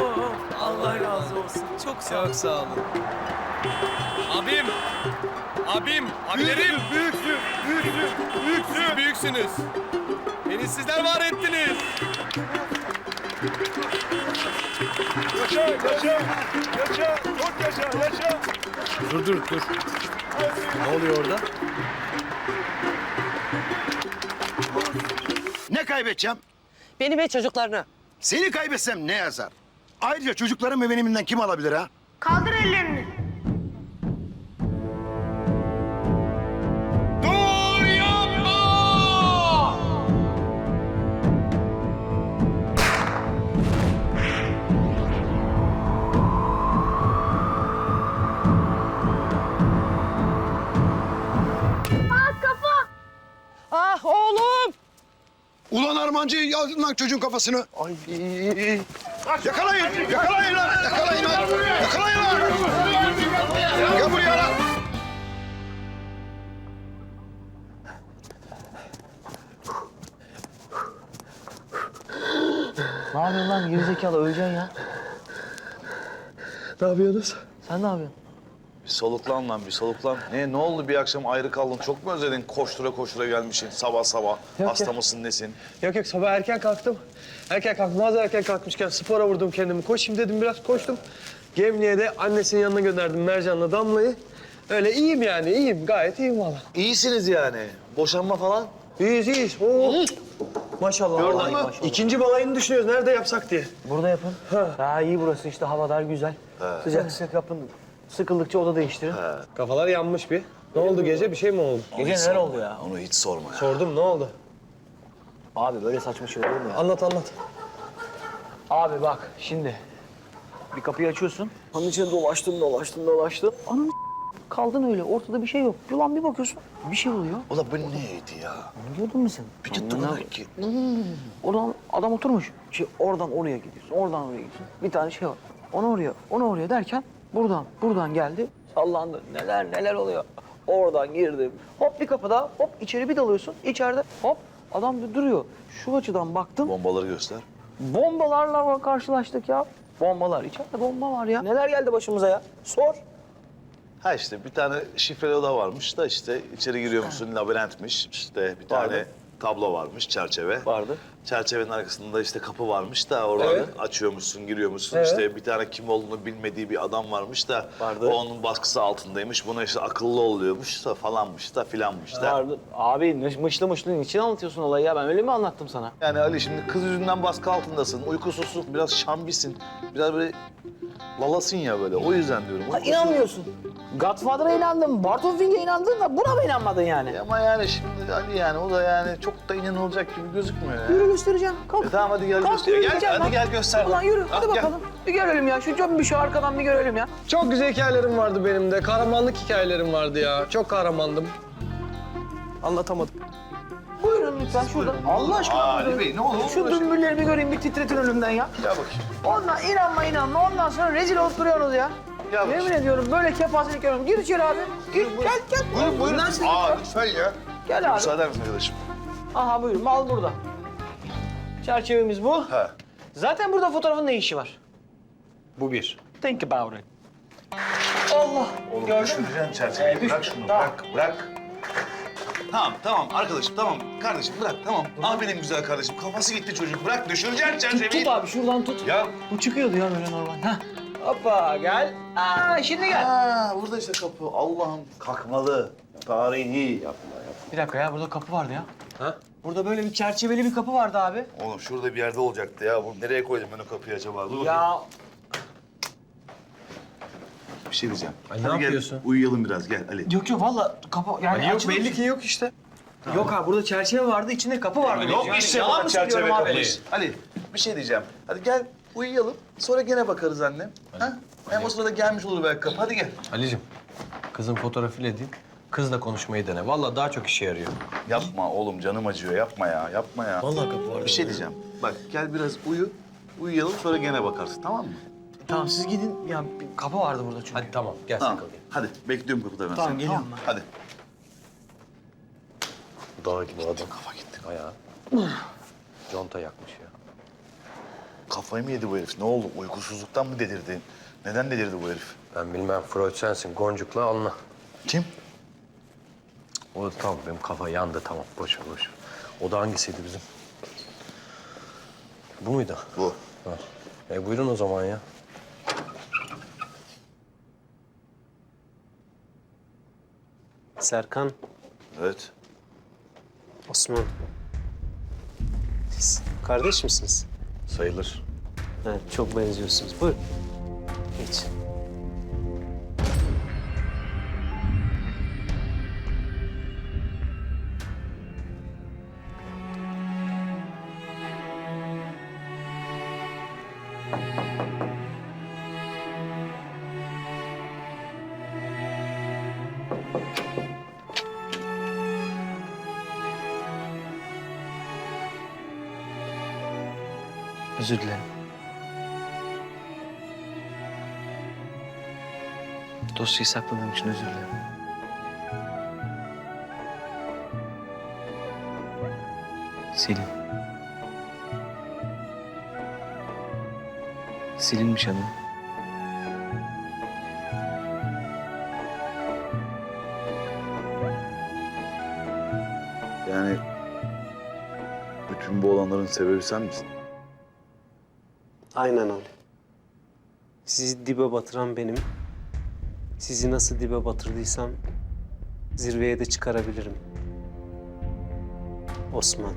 Oğlum. Allah razı olsun. Çok sağ ol. Çok sağ olun. Abim! Abim! Abilerim! Büyüksün, büyüksün, büyüksün. Siz büyüksünüz. Beni sizler var ettiniz. Yaşa, yaşa, yaşa, çok yaşa, yaşa. Dur dur dur. Ne oluyor orada? Ne kaybedeceğim? Beni ve çocuklarını. Seni kaybetsem ne yazar? Ayrıca çocuklarım ve benimle kim alabilir ha? Kaldır ellerini. Armancı yazdın lan çocuğun kafasını. Ay. Yakalayın, yakalayın lan, yakalayın lan. Yakalayın lan. Gel buraya lan. Ne yapıyorsun lan gerizekalı öleceksin ya. Ne yapıyorsunuz? Sen ne yapıyorsun? Bir soluklan lan bir soluklan. Ne ne oldu bir akşam ayrı kaldın? Çok mu özledin koştura koştura gelmişsin sabah sabah? Hasta ya. mısın nesin? Yok yok sabah erken kalktım. Erken kalktım. Az erken kalkmışken spora vurdum kendimi. Koşayım dedim biraz koştum. Gemliğe de annesinin yanına gönderdim Mercan'la Damla'yı. Öyle iyiyim yani iyiyim gayet iyiyim valla. İyisiniz yani. Boşanma falan. İyiyiz iyiyiz. Oo. Maşallah. Gördün mü? maşallah. İkinci balayını düşünüyoruz nerede yapsak diye. Burada yapın. Daha iyi burası işte havalar güzel. Sıcak sıcak yapın. Sıkıldıkça oda değiştirin. Kafalar yanmış bir. Ne oldu gece bir şey mi oldu? Gece neler oldu ya? Onu hiç sorma ya. Sordum ne oldu? Abi böyle saçma şey olur mu ya? Anlat anlat. Abi bak şimdi. Bir kapıyı açıyorsun. Onun içine dolaştım dolaştım dolaştım. Anam kaldın öyle ortada bir şey yok. Ulan bir bakıyorsun bir şey oluyor. Ula bu neydi ya? Biliyordun mu sen? Bir Amına- bana ki. Oradan adam oturmuş. Şey, oradan oraya gidiyorsun, oradan oraya gidiyorsun. Bir tane şey var. Onu oraya, onu oraya derken buradan, buradan geldi. Sallandı. Neler neler oluyor. Oradan girdim. Hop bir kapıda, hop içeri bir dalıyorsun. İçeride hop adam bir duruyor. Şu açıdan baktım. Bombaları göster. Bombalarla karşılaştık ya. Bombalar. içeride bomba var ya. Neler geldi başımıza ya? Sor. Ha işte bir tane şifreli oda varmış da işte içeri giriyor musun labirentmiş. İşte bir tane Vardı. Tablo varmış çerçeve. Vardı. Çerçevenin arkasında işte kapı varmış da oradan Evet. açıyormuşsun, giriyormuşsun. Evet. İşte bir tane kim olduğunu bilmediği bir adam varmış da Vardı. o onun baskısı altındaymış. Buna işte akıllı oluyormuş da falanmış da filanmış da. Vardı. Abi mışlı mışlı için anlatıyorsun olayı ya? Ben öyle mi anlattım sana? Yani Ali şimdi kız yüzünden baskı altındasın, uykusuzsun, biraz şambisin, biraz böyle lalasın ya böyle. O yüzden diyorum. Ha, uykusuz. inanmıyorsun. Godfather'a inandın, Bartolfing'e inandın da buna mı inanmadın yani? Ama yani şimdi Ali yani o da yani çok da inanılacak gibi gözükmüyor ya. Yürü göstereceğim. Kalk. E tamam hadi gel Kalk, göster. Gel, gideceğim hadi gel göster. Ulan yürü, hadi Ah, gel. bakalım. Bir görelim ya. Şu bir şu arkadan bir görelim ya. Çok güzel hikayelerim vardı benim de. Kahramanlık hikayelerim vardı ya. Çok kahramandım. Anlatamadım. Buyurun lütfen şuradan. Allah aşkına Aa. Ali Bey ne olur Şu dümbülleri bir göreyim, bir titretin önümden ya. Gel bakayım. Ondan inanma inanma, ondan sonra rezil olup duruyorsunuz ya. Gel bakayım. Yemin ediyorum böyle kepazelik görüyorum. Gir içeri abi. Gir, gel gel. Buyurun buyurun. Nasıl? Aa lütfen ya. Gel abi. Müsaade misin arkadaşım? Aha buyurun, mal burada. Çerçevemiz bu. Ha. Zaten burada fotoğrafın ne işi var? Bu bir. Think about it. Allah. Oğlum Gördün mü? düşüreceksin çerçeveyi. Ee, bırak şunu. Tamam. Bırak bırak. Tamam tamam arkadaşım tamam. Kardeşim bırak tamam. Ah benim güzel kardeşim. Kafası gitti çocuk. Bırak düşüreceksin Tut, çerçeveyi. tut abi şuradan tut. Ya. Bu çıkıyordu ya böyle normal. Heh. Hoppa gel. Aa şimdi gel. Ha burada işte kapı. Allah'ım kalkmalı. Tarihi. Yapma yapma. Bir dakika ya burada kapı vardı ya. Ha? Burada böyle bir çerçeveli bir kapı vardı abi. Oğlum şurada bir yerde olacaktı ya. Bunu nereye koydum ben o kapıyı acaba? Dur. Ya Bir şey diyeceğim. Ay, ne Hadi gel, yapıyorsun? uyuyalım biraz gel Ali. yok yok valla kapı yani yok açılır. belli ki yok işte. Yok abi burada çerçeve vardı içinde kapı vardı. Yok işte yalan bana mı çerçeve söylüyorum abi? kapı. Ali bir şey diyeceğim. Hadi gel uyuyalım. Sonra gene bakarız annem. Ha? Hem o sırada gelmiş olur belki kapı. Hadi gel. Ali'cim, kızın fotoğrafıyla değil, kızla konuşmayı dene. Vallahi daha çok işe yarıyor. Yapma oğlum canım acıyor. Yapma ya. Yapma ya. Vallahi kapı var. Bir şey diyeceğim. Bak gel biraz uyu. Uyuyalım sonra gene bakarsın tamam mı? Tamam siz gidin ya bir kapı vardı burada çünkü. Hadi tamam, gel Tamam. sen kalayım. Hadi bekliyorum kapıda ben Tamam, seni. geliyorum ben. Hadi. Dağ gibi adam. Kafa gitti. Ayağı. Conta yakmış ya. Kafayı mı yedi bu herif? Ne oldu? Uykusuzluktan mı delirdi? Neden delirdi bu herif? Ben bilmem Freud sensin. Goncuk'la anla. Kim? O da tamam benim kafa yandı tamam. Boş ver boş ver. O da hangisiydi bizim? Bu muydu? Bu. Ha. E buyurun o zaman ya. Serkan, Evet. Osman. Siz kardeş misiniz? Sayılır. Evet, çok benziyorsunuz. Buyurun. Geç. Özür dilerim. Dosyayı sakladığım için özür dilerim. Selin. Silinmiş adı. Yani bütün bu olanların sebebi sen misin? Aynen öyle. Sizi dibe batıran benim. Sizi nasıl dibe batırdıysam zirveye de çıkarabilirim. Osman.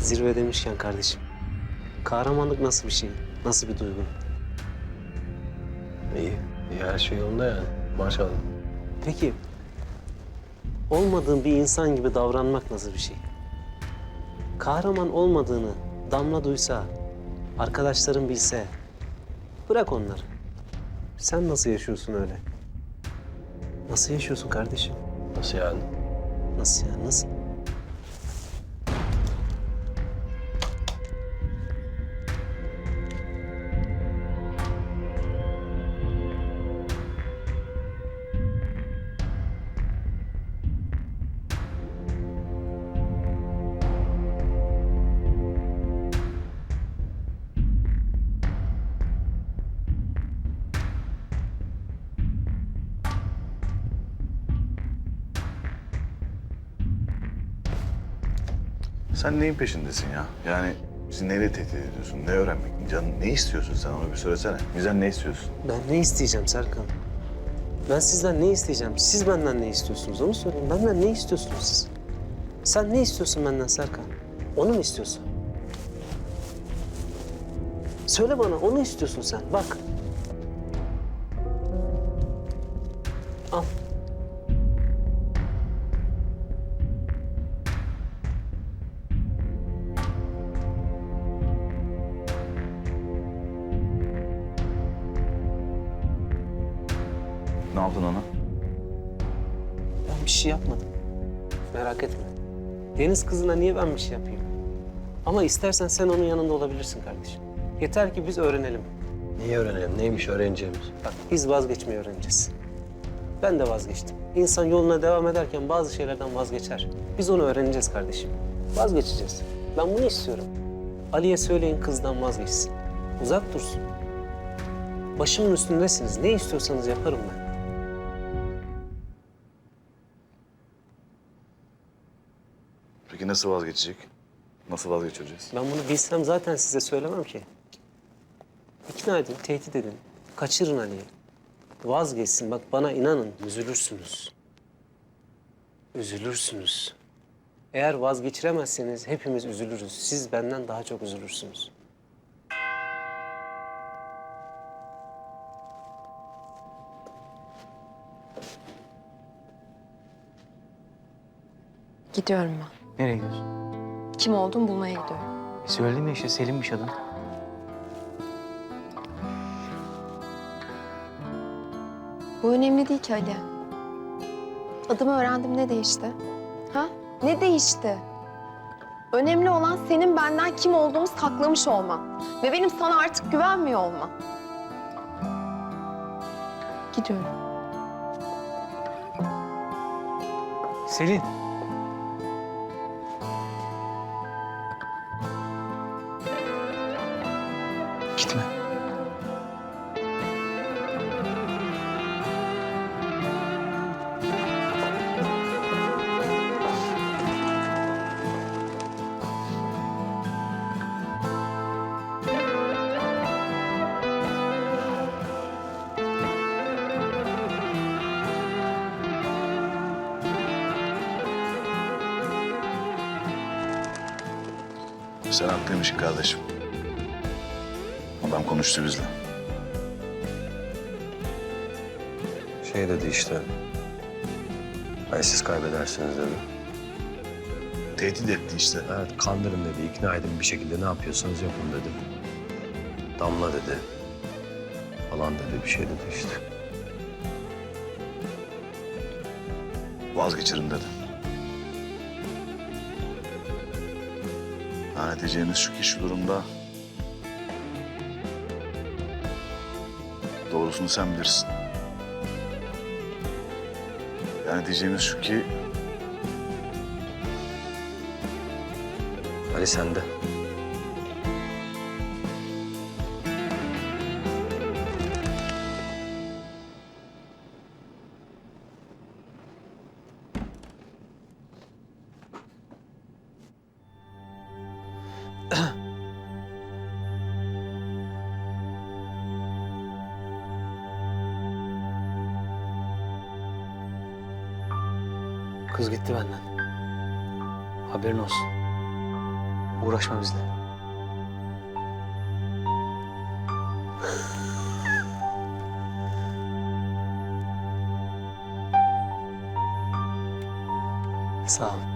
Zirve demişken kardeşim. Kahramanlık nasıl bir şey? Nasıl bir duygu? İyi. İyi her şey yolunda yani. Maşallah. Peki olmadığın bir insan gibi davranmak nasıl bir şey? Kahraman olmadığını Damla duysa, arkadaşların bilse, bırak onları. Sen nasıl yaşıyorsun öyle? Nasıl yaşıyorsun kardeşim? Nasıl yani? Nasıl yani, nasıl? Sen neyin peşindesin ya? Yani bizi neyle tehdit ediyorsun? Ne öğrenmek? Canın ne istiyorsun sen onu bir söylesene. Bizden ne istiyorsun? Ben ne isteyeceğim Serkan? Ben sizden ne isteyeceğim? Siz benden ne istiyorsunuz? Onu söyleyin. Benden ne istiyorsunuz siz? Sen ne istiyorsun benden Serkan? Onu mu istiyorsun? Söyle bana, onu istiyorsun sen. Bak. Al. Yapmadım. Merak etme. Deniz kızına niye ben bir şey yapayım? Ama istersen sen onun yanında olabilirsin kardeşim. Yeter ki biz öğrenelim. Neyi öğrenelim? Neymiş öğreneceğimiz? Bak biz vazgeçmeyi öğreneceğiz. Ben de vazgeçtim. İnsan yoluna devam ederken bazı şeylerden vazgeçer. Biz onu öğreneceğiz kardeşim. Vazgeçeceğiz. Ben bunu istiyorum. Ali'ye söyleyin kızdan vazgeçsin. Uzak dursun. Başımın üstündesiniz. Ne istiyorsanız yaparım ben. Nasıl vazgeçecek? Nasıl vazgeçireceğiz? Ben bunu bilsem zaten size söylemem ki. İkna edin, tehdit edin. Kaçırın Ali'yi. Vazgeçsin. Bak bana inanın, üzülürsünüz. Üzülürsünüz. Eğer vazgeçiremezseniz hepimiz üzülürüz. Siz benden daha çok üzülürsünüz. Gidiyorum ben. Nereye gidiyorsun? Kim olduğumu bulmaya gidiyorum. E söyledim ya işte Selin'miş adın. Bu önemli değil ki Ali. Adımı öğrendim ne değişti? Ha? Ne değişti? Önemli olan senin benden kim olduğumu saklamış olman. Ve benim sana artık güvenmiyor olman. Gidiyorum. Selin. gitme. Sen haklıymışsın kardeşim. Adam konuştu bizle. Şey dedi işte. Ay siz kaybedersiniz dedi. Tehdit etti işte. Evet kandırın dedi, ikna edin bir şekilde ne yapıyorsanız yapın dedi. Damla dedi. Falan dedi bir şey dedi işte. Vazgeçerim dedi. Yani diyeceğimiz şu ki şu durumda... Doğrusunu sen bilirsin. Yani diyeceğimiz şu ki Ali sende. Gitti benden. Haberin olsun. Uğraşma bizle. Sağ ol.